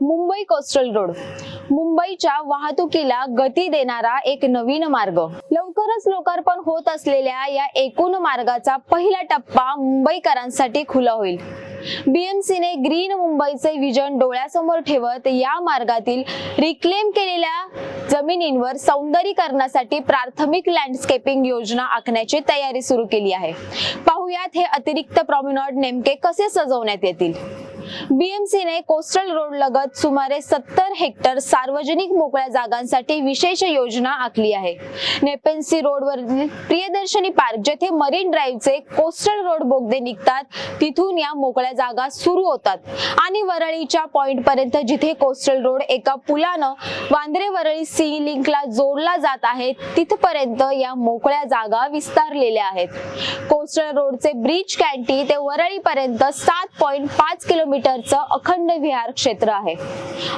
Mumbai coastal road. मुंबईच्या वाहतुकीला गती देणारा एक नवीन मार्ग. लवकरच लोकार्पण होत असलेल्या या एकूण मार्गाचा पहिला टप्पा मुंबईकरांसाठी खुला होईल. बीएमसीने ग्रीन मुंबईचे विजन डोळ्यासमोर ठेवत या मार्गातील रिक्लेम केलेल्या जमिनींवर सौंदर्यीकरणासाठी प्राथमिक लँडस्केपिंग योजना आखण्याची तयारी सुरू केली आहे. पाहुयात हे अतिरिक्त प्रॉमिनॉड नेमके कसे सजवण्यात येतील? बीएमसीने कोस्टल रोड लगत सुमारे सत्तर हेक्टर सार्वजनिक मोकळ्या जागांसाठी विशेष योजना आखली आहे. नेपेन्सी रोडवरील प्रियदर्शनी पार्क जेथे मरीन ड्राईव्हचे कोस्टल रोड बोगदे निघतात तिथून या मोकळ्या जागा सुरू होतात. आणि वरळीच्या पॉइंट पर्यंत जिथे कोस्टल रोड एका पुलानं वांद्रे वरळी सी लिंकला जोडला जात आहे तिथपर्यंत या मोकळ्या जागा विस्तारलेल्या आहेत. कोस्टल रोडचे ब्रिज कॅन्टी ते वरळीपर्यंत सात पॉइंट पाच किलोमीटर किलोमीटरचं अखंड विहार क्षेत्र आहे.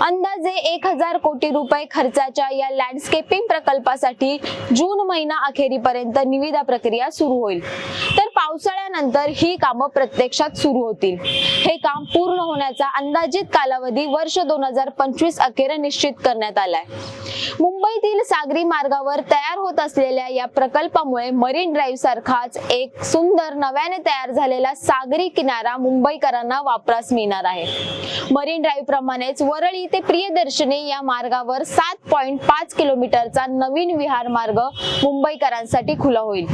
अंदाजे एक हजार कोटी रुपये खर्चाच्या या लँडस्केपिंग प्रकल्पासाठी जून महिना अखेरीपर्यंत निविदा प्रक्रिया सुरू होईल. तर पावसाळ्यानंतर ही कामं प्रत्यक्षात सुरू होतील. हे काम पूर्ण होण्याचा अंदाजित कालावधी वर्ष दोन हजार पंचवीस अखेर निश्चित करण्यात आलाय. मुंबईतील सागरी मार्गावर तयार होत असलेल्या या प्रकल्पामुळे मरीन ड्राईव्ह सारखाच एक सुंदर नव्याने तयार झालेला सागरी किनारा मुंबईकरांना वापरास मिळणार आहे. मरीन ड्राईव्ह प्रमाणेच वरळी ते प्रियदर्शनी या मार्गावर सात पॉइंट पाच किलोमीटरचा नवीन विहार मार्ग मुंबईकरांसाठी खुला होईल.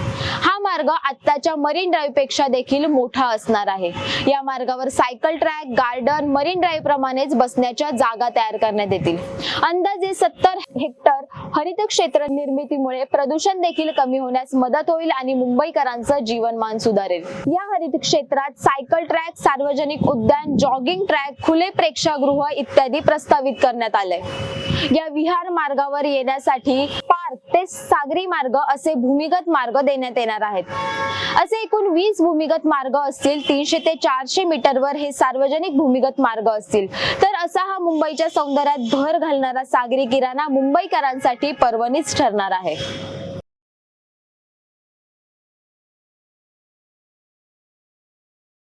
हा मार्ग आत्ताच्या मरीन ड्राईव्हपेक्षा देखील मोठा असणार आहे. या मार्गावर cycle track garden Marine Drive प्रमाणेच बसण्याच्या जागा तयार करण्यात येतील. अंदाजे सत्तर हेक्टर हरित क्षेत्र निर्मितीमुळे प्रदूषण देखील कमी होण्यास मदत होईल आणि मुंबईकरांचं जीवनमान सुधारेल. या हरित क्षेत्रात सायकल ट्रॅक सार्वजनिक उद्यान जॉगिंग ट्रॅक खुले प्रेक्षागृह इत्यादी प्रस्तावित करण्यात आले या विहार मार्गावर येण्यासाठी ते सागरी मार्ग असे भूमिगत मार्ग देण्यात येणार आहेत. असे एकूण वीस भूमिगत मार्ग असतील तीनशे ते चारशे मीटरवर हे सार्वजनिक भूमिगत मार्ग असतील. तर असा हा मुंबईच्या सौंदर्यात भर घालणारा सागरी किराणा मुंबईकरांसाठी पर्वणीच ठरणार आहे.